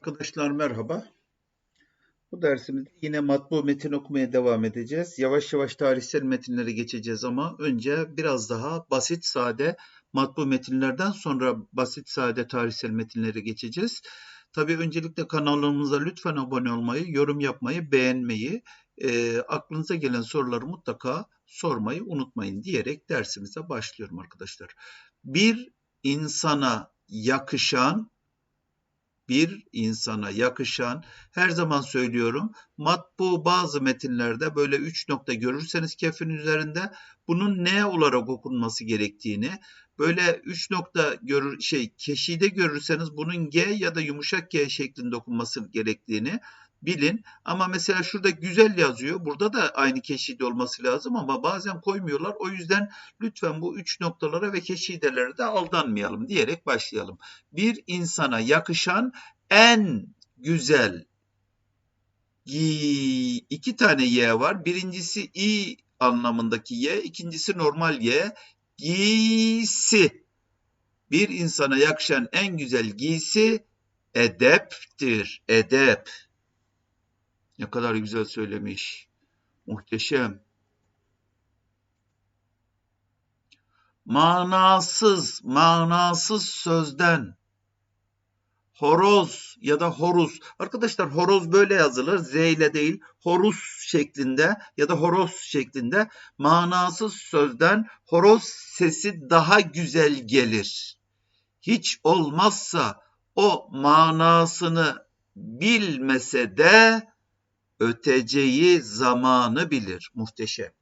Arkadaşlar merhaba. Bu dersimizde yine matbu metin okumaya devam edeceğiz. Yavaş yavaş tarihsel metinlere geçeceğiz ama önce biraz daha basit sade matbu metinlerden sonra basit sade tarihsel metinlere geçeceğiz. Tabii öncelikle kanalımıza lütfen abone olmayı, yorum yapmayı, beğenmeyi, e, aklınıza gelen soruları mutlaka sormayı unutmayın diyerek dersimize başlıyorum arkadaşlar. Bir insana yakışan bir insana yakışan, her zaman söylüyorum, matbu bazı metinlerde böyle üç nokta görürseniz kefin üzerinde bunun ne olarak okunması gerektiğini, böyle üç nokta görür şey keşide görürseniz bunun G ya da yumuşak G şeklinde okunması gerektiğini bilin. Ama mesela şurada güzel yazıyor. Burada da aynı keşide olması lazım ama bazen koymuyorlar. O yüzden lütfen bu üç noktalara ve keşidelere de aldanmayalım diyerek başlayalım. Bir insana yakışan en güzel iki tane y var. Birincisi i anlamındaki y, ikincisi normal y. Giysi. Bir insana yakışan en güzel giysi edeptir. Edep. Ne kadar güzel söylemiş. Muhteşem. Manasız, manasız sözden horoz ya da horuz. Arkadaşlar horoz böyle yazılır. Z ile değil horus şeklinde ya da horoz şeklinde manasız sözden horoz sesi daha güzel gelir. Hiç olmazsa o manasını bilmese de öteceği zamanı bilir. Muhteşem.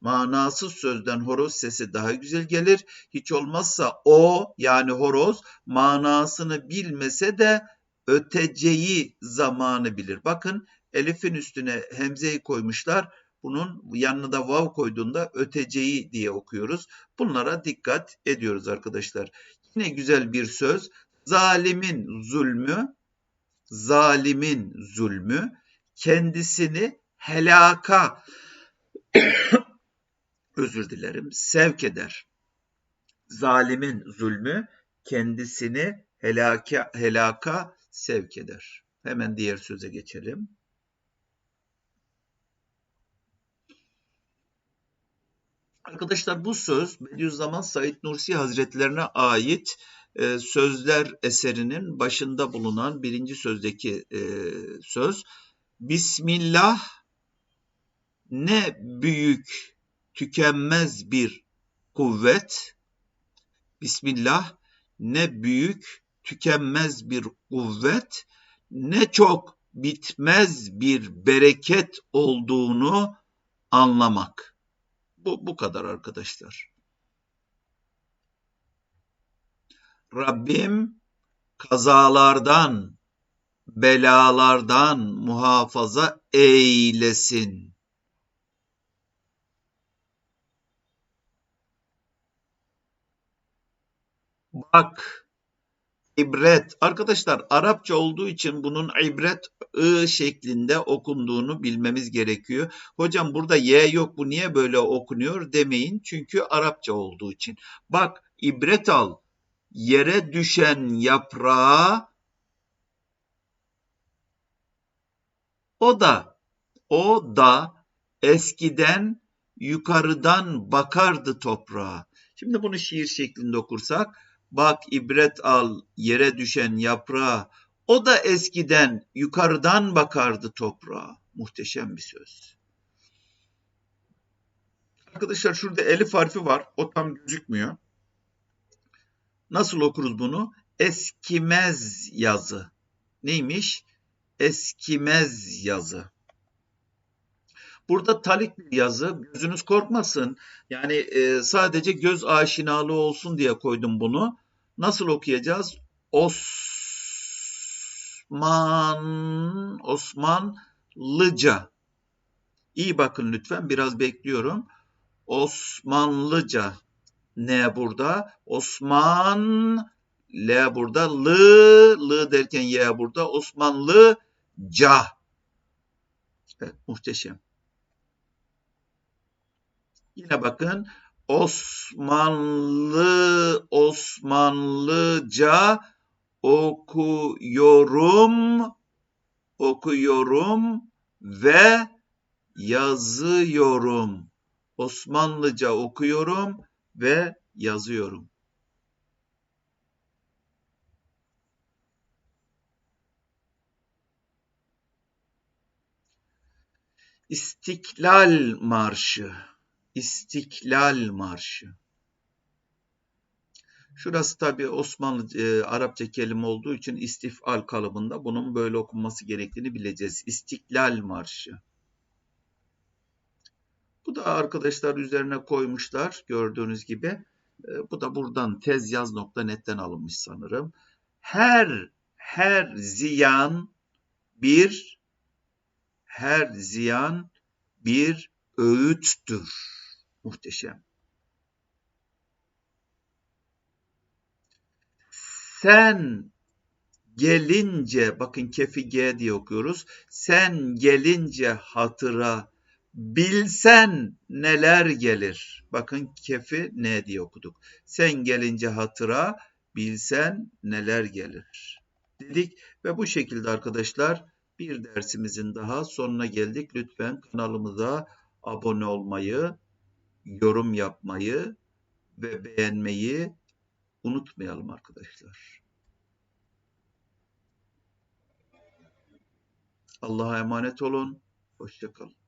Manasız sözden horoz sesi daha güzel gelir. Hiç olmazsa o yani horoz manasını bilmese de öteceği zamanı bilir. Bakın elifin üstüne hemzeyi koymuşlar. Bunun yanına da vav koyduğunda öteceği diye okuyoruz. Bunlara dikkat ediyoruz arkadaşlar. Yine güzel bir söz. Zalimin zulmü, zalimin zulmü kendisini helaka özür dilerim sevk eder. Zalimin zulmü kendisini helaka, helaka sevk eder. Hemen diğer söze geçelim. Arkadaşlar bu söz Bediüzzaman Said Nursi Hazretlerine ait e, sözler eserinin başında bulunan birinci sözdeki e, söz. Bismillah ne büyük tükenmez bir kuvvet. Bismillah ne büyük tükenmez bir kuvvet, ne çok bitmez bir bereket olduğunu anlamak. Bu, bu kadar arkadaşlar. Rabbim kazalardan, belalardan muhafaza eylesin. Bak, ibret. Arkadaşlar Arapça olduğu için bunun ibret ı şeklinde okunduğunu bilmemiz gerekiyor. Hocam burada y yok bu niye böyle okunuyor demeyin. Çünkü Arapça olduğu için. Bak ibret al. Yere düşen yaprağa o da o da eskiden yukarıdan bakardı toprağa. Şimdi bunu şiir şeklinde okursak Bak ibret al yere düşen yaprağa. O da eskiden yukarıdan bakardı toprağa. Muhteşem bir söz. Arkadaşlar şurada elif harfi var. O tam gözükmüyor. Nasıl okuruz bunu? Eskimez yazı. Neymiş? Eskimez yazı. Burada talik bir yazı. Gözünüz korkmasın. Yani e, sadece göz aşinalığı olsun diye koydum bunu. Nasıl okuyacağız? Osman Osmanlıca. İyi bakın lütfen. Biraz bekliyorum. Osmanlıca. Ne burada? Osman L burada. L, L derken Y burada. Osmanlıca. Evet, muhteşem. Yine bakın Osmanlı Osmanlıca okuyorum, okuyorum ve yazıyorum. Osmanlıca okuyorum ve yazıyorum. İstiklal Marşı. İstiklal Marşı. Şurası tabi Osmanlı e, Arapça kelime olduğu için istifal kalıbında bunun böyle okunması gerektiğini bileceğiz. İstiklal Marşı. Bu da arkadaşlar üzerine koymuşlar gördüğünüz gibi. E, bu da buradan tezyaz.net'ten alınmış sanırım. Her her ziyan bir her ziyan bir öğüttür. Muhteşem. Sen gelince, bakın kefi G diye okuyoruz. Sen gelince hatıra bilsen neler gelir. Bakın kefi ne diye okuduk. Sen gelince hatıra bilsen neler gelir. Dedik ve bu şekilde arkadaşlar bir dersimizin daha sonuna geldik. Lütfen kanalımıza abone olmayı, yorum yapmayı ve beğenmeyi unutmayalım arkadaşlar. Allah'a emanet olun. Hoşçakalın.